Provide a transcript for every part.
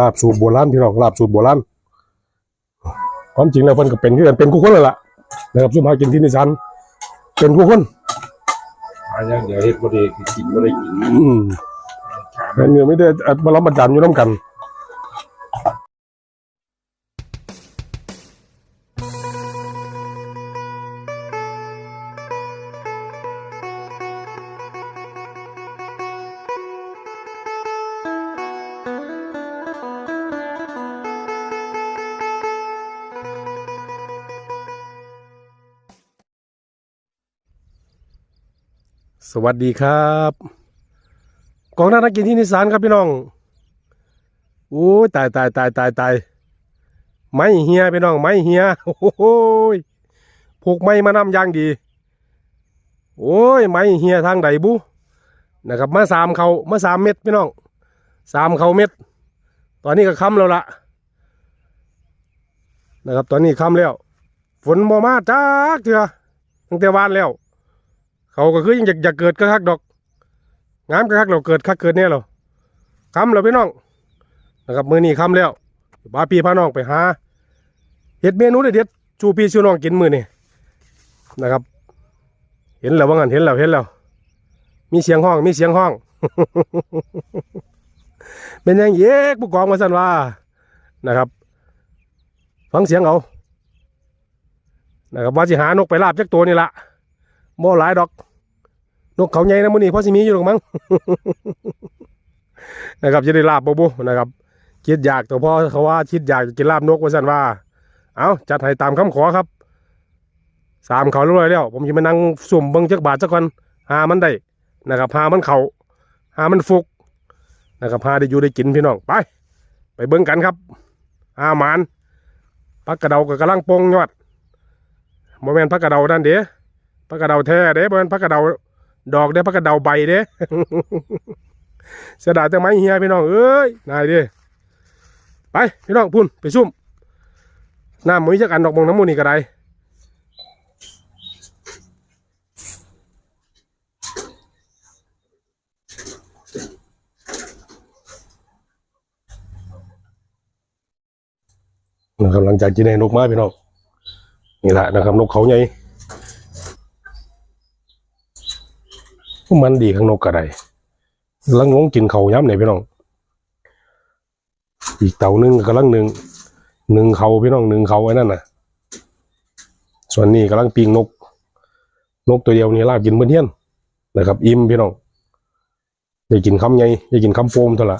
ลาบสูตรโบราณพี่น้องลาบสูตรโบราณความจริงแล้วเพิ่นก็เป็นคือกันเป็นคู่คนเลยล่ะนะครับซุ่มหากินที่นิสันเป็นคู่คนอันนี้เดี๋ยวเฮ็ดบ่ได้คือกินบ่ได้กินอืมแต่เนื้อไม่ได้อัดมารับประจานอยู่น้ำกัน สวัสดีครับกองหน้านักกินที่นิสานครับพี่น้องโอ้ยตายตายตายตายตายไม่เฮียพี่น้องไม่เฮียโอ้ยผูกไม้มานำย่างดี โอ้ยไม่เฮียทางใดบุนะครับมาสามเขามาสามเม็ดพี่น้องสามเขาเม็ด ตอนนี้ก็ค่ำแล้วละนะครับ ตอนนี้ค่ำแล้ว ฝนบ่มาจ้าเถื่อตั้งแต่วานแล้ว เขาก็คือยังอยากอยากเกิดก็คักดอก งามก็คักเราเกิดคักเกิดเนี่ยเราคำเราพี่น้องนะครับมือนี้คำแล้วพาพี่พาน้องไปหาเห็ดเมนูเด็ดชูพี่ชูน้องกินมือนี่นะครับ เห็นแล้วว่างั้นเห็นแล้วเห็นแล้วมีเสียงห้องมีเสียงห้อง เป็นยังเยกผู้กองมาสั่นว่านะครับ ฟังเสียงเอานะครับว่าสิหานกไปลาบจักตัวนี่ละ โม่หลายดอก นกเขาใหญ่นะมื้อนี้พอสิมีอยู่หรอกมั้งนะครับจะได้ลาบบ่บุนะครับคิดอยากแต่พ่อเขาว่าคิดอยากจะกินลาบนกว่าซั่นว่า เอาจัดให้ตามคำขอครับสามเขาเรียบร้อยแล้วผมจะมานั่งสุ่มเบิ่งจักบาทสักก่อนหามันได้นะครับหามันเขาหามันฟุกนะครับหาได้อยู่ได้กินพี่น้องไป ไปเบิ่งกันครับอาหมานพักกระเดาก็กำลังโปงยอดโมเมนต์พักกระเดานั่นเด้ พักกระเดาแท้เด้บ่แม่นพักกระเดาดอกเด้พักกระเดาใบเด้เสียดายแต่ไม้เฮียพี่น้องเอ้ยนายเด้ไปพี่น้องพุ่นไปซุ่มน้ำมือจักอันดอกมองน้ำมูนี่ก็ได้นะครับหลังจากกินไอ้นกมาพี่น้องนี่แหละนะครับนกเขาใหญ่ มันดีข้างนกกระไดกำลังงงกินเขาย้ำไหนพี่น้อง อีกเต่าหนึงกำลังหนึ่งหนึ่งเขาพี่น้องหนึ่งเขาไว้นั่นน่ะ ส่วนนี้กำลังปีงนก นกตัวเดียวนี่ลาบกินเมื่อเที่ยนนะครับ อิ่มพี่น้องอย่ากินคำใหญ่อย่ากินคำโฟมเท่าละ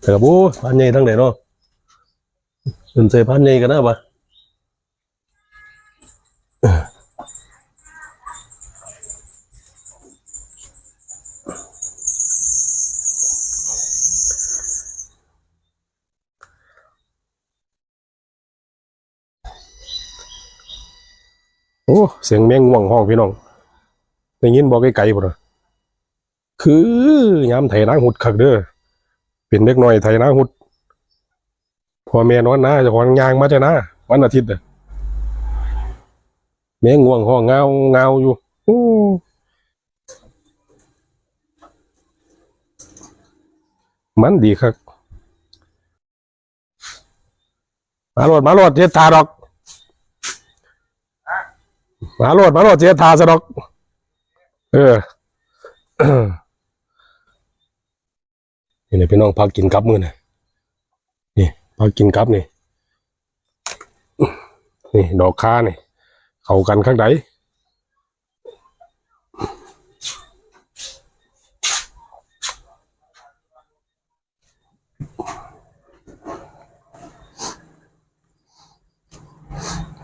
แต่กับโอ้พันใหญ่ทั้งไหนเนาะสนใจพันใหญ่กันนะปะ โอ้เสียงแมงง่วงห้องพี่น้องได้ยินบอกไกลๆพุ่นะคือยามไถนาหุดคักเด้อเป็นเด็กน้อยไถนาหุดพ่อแม่นอนนะจะของยางมาจะนะวันอาทิตย์น่ะแมงง่วงห้องเงาเงาอยู่อู้มันดีคักมาโลดมาโลดเจ็ดทาดอก มาโหลดมาโหลดเจียทาสะดอก เออนี่เลยพี่น้องพักกินกับมือนะนี่พักกินกับนี่ นี่ ดอกค้านี่ เข้ากันข้างใด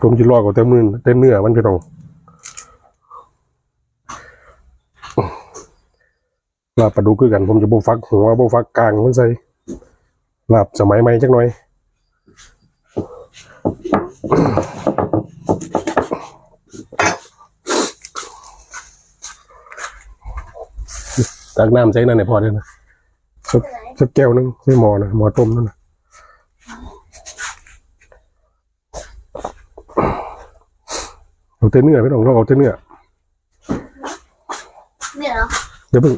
ผมจะรอดกว่าเต็มมือเต็มเนื้อมันพี่น้อง ลาบปลาดุกคือกัน ผมจะโบฟักหัวโบฟักกลางมันใส่ลาบสมัยใหม่จักหน่อยตักน้ำใส่นั่นเนี่ยพอได้นะสักสักแก้วนึงใส่หม้อนะหม้อต้มนั่นนะเอาแต่เนื้อพี่น้องเราเอาแต่เนื้อเนี่ยเหรอเดี๋ยวเพิ่ง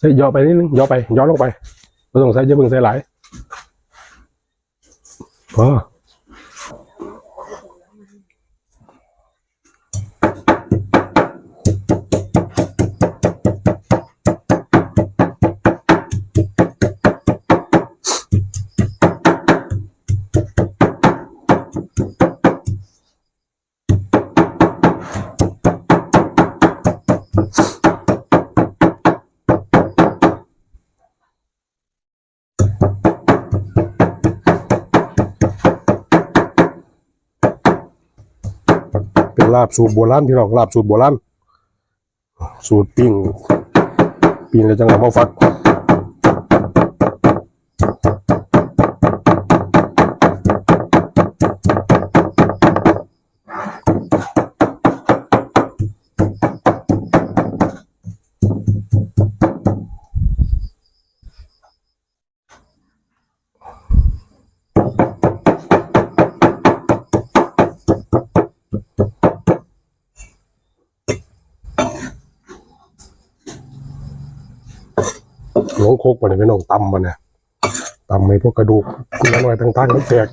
ใช่ย่อไปนิดนึงย่อไปย่อลงไปไม่ต้องใส่เยอะเพิ่งใส่หลายพอ ลาบสูตรโบราณพี่น้องลาบสูตรโบราณสูตรปิ้งปิ้งแล้วจังเอามาฟัก กมาเนี่ยพี่น้องตำมาเนี่ยตำให้พวกกระดูกคุณน้อยต่างๆมันแตก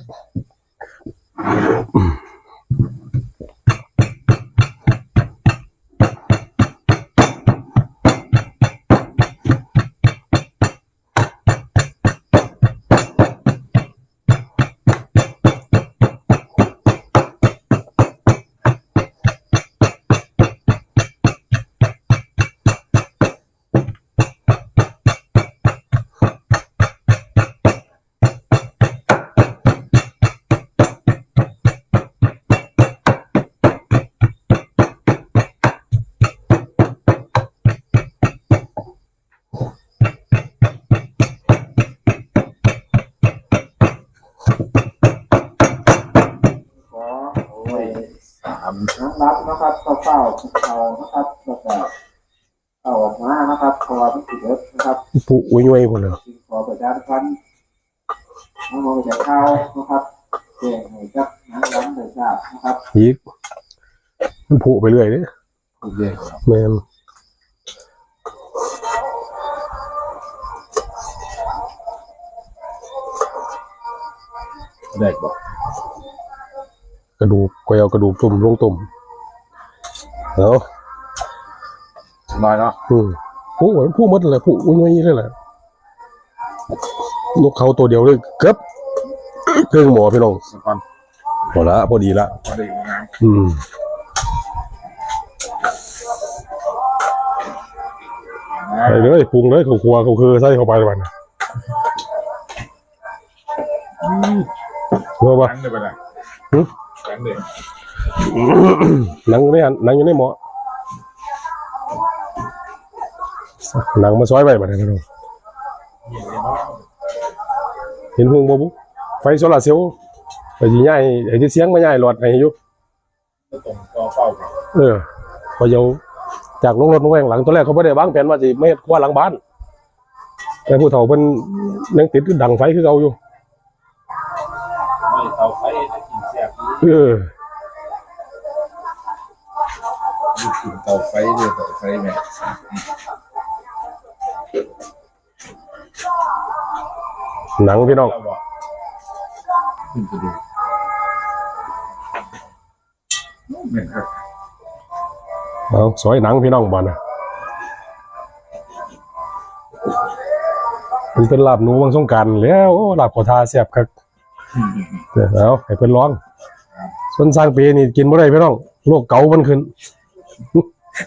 ก็เอาออกมานะครับคอมันติดเล็บนะครับผู้อุ้ยยวยหมดเลยจึงขอประชาสัมพันธ์น้องๆจะเข้านะครับแจ้งให้กับนักร้องได้ทราบนะครับยีกมันผุไปเรื่อยเลยผู้เรียกแมนแรกบอกกระดูกก็เอากระดูกตุ่มลงตุ่มเอา น้อยเนาะอืมผู้เหมือนผู้หมดเลยผู้อุ้ยยวยเลยแหละนกเขาตัวเดียวเลยเกือบเพิ่งหมอพี่น้องสักก่อนพอละพอดีละพอได้งานอืมนะไปเลยปรุงเลยเขาครัวเขาคือใส่เข้าไปวันนะรู้ปะนั่งเลยไปเลยหึนั่งเลยหนังอยู่ในอันหนังอยู่ในหมอ หนังมาซอยไปบัดนี้พี่น้องเห็นหงบ่บุไฟโซลาร์เซลล์ไปสิย้ายไอ้ที่เสียงมาย้ายหลอดให้อยู่ตรงต่อเป้าครับเออพอเยาจากลงรถมาแวงหลังตอนแรกเขาไม่ได้วางแผนว่าสิไม่เฮ็ดครัว่าหลังบ้าน แต่ผู้เฒ่าเพิ่นยังติดดังไฟคือเก่าอยู่ไม่เตาไฟจะกินแซ่บเออนี่กินเตาไฟเดียวเตาไฟไหม หนังพี่น้องเอกขึ้นไปดูเหมือนครับเอาสอยหนังพี่น้องบ่นะมันเป็นลาบหนูวังสงการแล้วลาบขอทาแซ่บคักเดี๋ยวเอาให้เพิ่อนร้องส่วนสร้างปีนี่กินบ่ได้พี่น้องโรคเกามันขึ้น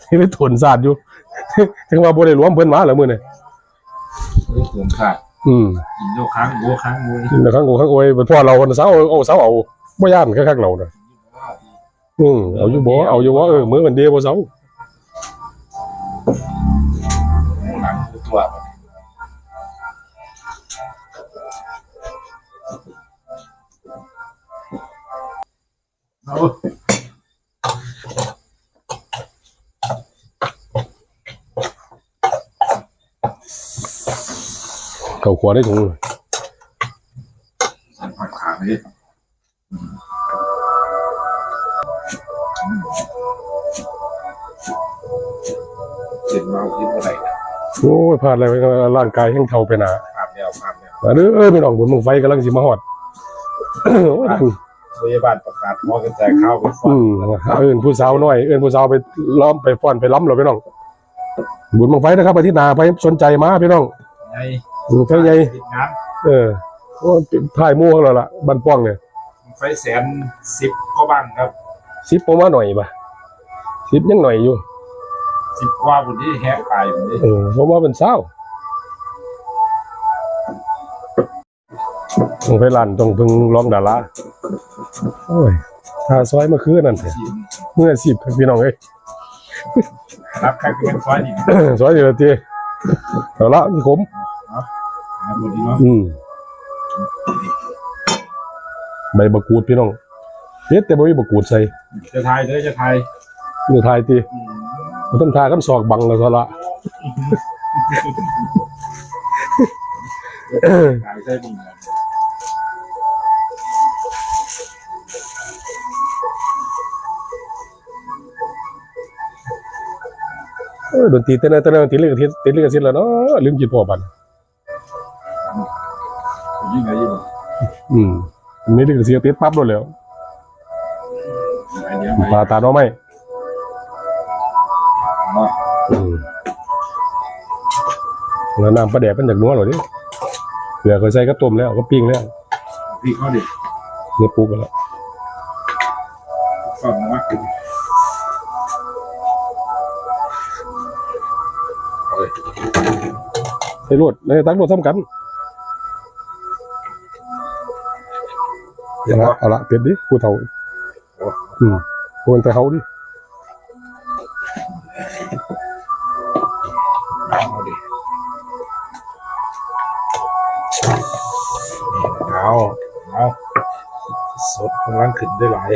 นี่เลยทนสาดอยู่ถึงว่าบ่ได้รวมเพิ่อนมาแล้วมื้อนี้นี่รวมขาด อืมกินโลค้างโลค้างโวยกินแต่ข้างกูข้างโอ้ยพ่อเราคนเสาเอาเสาเอาบ่ย่านคักๆเราน่ะอืมเอาอยู่บ่เอาอยู่บ่เออมื้อมันเดียวบ่เสาหนังตัวเอา เข้าครัวได้ถุงสั่นผักขาเลยเจ็บเมาคิดอะไรโอ้ยพลาดอะไรไปร่างกายแห้งเท่าไปหนาอาบแดแล้วผ่านแล้วมาเด้อเออพี่น้องบุญมึงไฟกำลังสิมาฮอดโอ้ยดังพยาบาลประกาศพอกันแจกข้าวไปฟออืนมเอิ้นผู้สาวน้อย เอิ้นผู้สาวไปล้อมไปฟ้อนไปล้ำเราพี่น้อง บุญมึงไฟนะครับอาทิตย์หน้าไปสนใจมาพี่น้องไง บุญไฟใหญ่ติดงานเออโอ้ยถ่ายหมู่ของเราล่ะบ้านป้องเนี่ยไฟแสนสิบก็บ้างครับสิบประมาณหน่อยป่ะสิบยังหน่อยอยู่ สิบกว่าบุญที่แหกไปบุญที่เออเพราะว่าเป็นเศร้าต้องไปลั่นต้องพึงร้องดาราโอ้ยถ้าซอยเมื่อคืนนั่นแหละทีมเมื่อสิบพี่น้องเอ้ย รับใครเป็นซอยนี่ซอยเดียวทีเอาละนี่ขม นะบุญที่เนาะอืมใบบักกูดพี่น้องเฮ็ดแต่บ่มีบักกูดใส่จะทายเด้อจะทายอยู่ทายตีมันต้องทากันศอกบังแล้วซะละทายได้บุญเออดนตรีเต้นเต้นดนตรีเล่นกับเทศเต้นเล่นกับเทศแล้วเนาะลืมกินพอบัน อืมมีเล่นกับเสียเต้นปั๊บโดนแล้วไอเนี้ยปลาตาเนาะไหมเนาะอืมแล้วน้ำปลาแดดเป็นจากนัวเหรอดิเหลือก็ใส่กับต้มแล้วก็ปิ้งแล้วพี่เขาดิเนื้อปูกันแล้วสอนมากขึ้นใส่รวดในตั้งรวดซ้ำกัน เอาละเอาละเป็ดดิผู้เฒ่าอืมโวนแต่เขาดิเอาดิเอาเอาสดกำลังขึ้นได้หลาย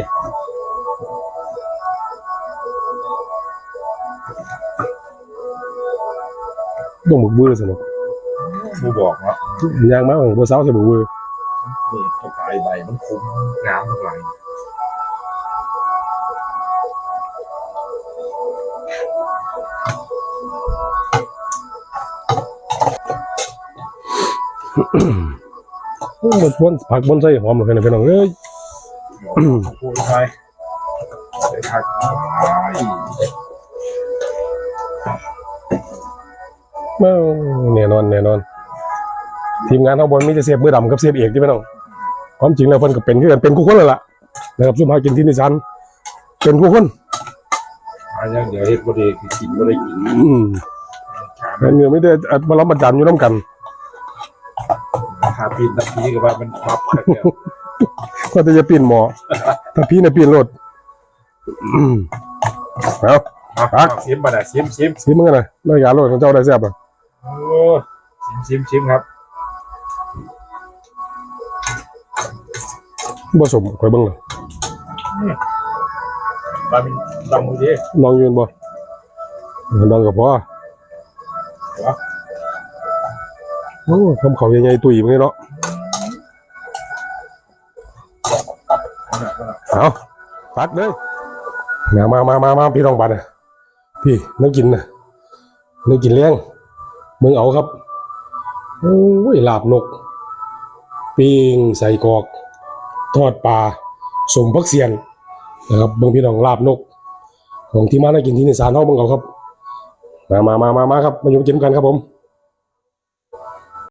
ต้องบุกเบือสนุกผู้บอกเนาะยางมาของบัวสาวใส่บุกเบือ นี่ก็ตายใบมันคุ้มงามทั้งหลายบนบนผักบนใส่หอมหรอกนะพี่น้องเอ้ยพูดไปไปทักไอ้เอ้าแน่นอนแน่นอน ทีมงานข้างบนมีแต่เสียบมือดำกับเสียบเอกที่พี่น้องความจริงแล้วเพิ่นก็เป็นคือกันเป็นคู่คนเลยล่ะนะครับซุ่มหากินที่นิสันเป็นคู่คนมาอย่างเดี๋ยวเฮ็ดบ่ได้คือกินบ่ได้กินอืมถามแต่เนื้อไม่ได้อัดมารับประจันอยู่น้ำกันราคาปีนตะกี้ก็ว่ามันปรับกันแล้วก็จะจะปีนหมอถ้าพี่น่ะปีนรถอืมเอาเอาเอาชิมบ่ได้ชิมชิมสิมึงกันนะรายการรถของเจ้าได้แซ่บอะโอ้ชิมชิมชิมครับ บ่สมข่อยเบิ่งเลยบาเป็นตำมือดีลองยืนบ่ลองกับพ่อโอ้คำเขาใหญ่ๆตุยมึงเนาะเอาปัดเลยมามามามามาพี่รองบัตรน่ะพี่นึกกินนะนึกกินเลี้ยงมึงเอาครับโอ้ยลาบนกปิ้งใส่กรอก ทอดปลาสมพักเสียนนะครับบางพี่น้องลาบนก ของที่มาได้กินที่นิสานเฮาเบิ่งเอาครับ มามามามามาครับมาอยู่กินกันครับผม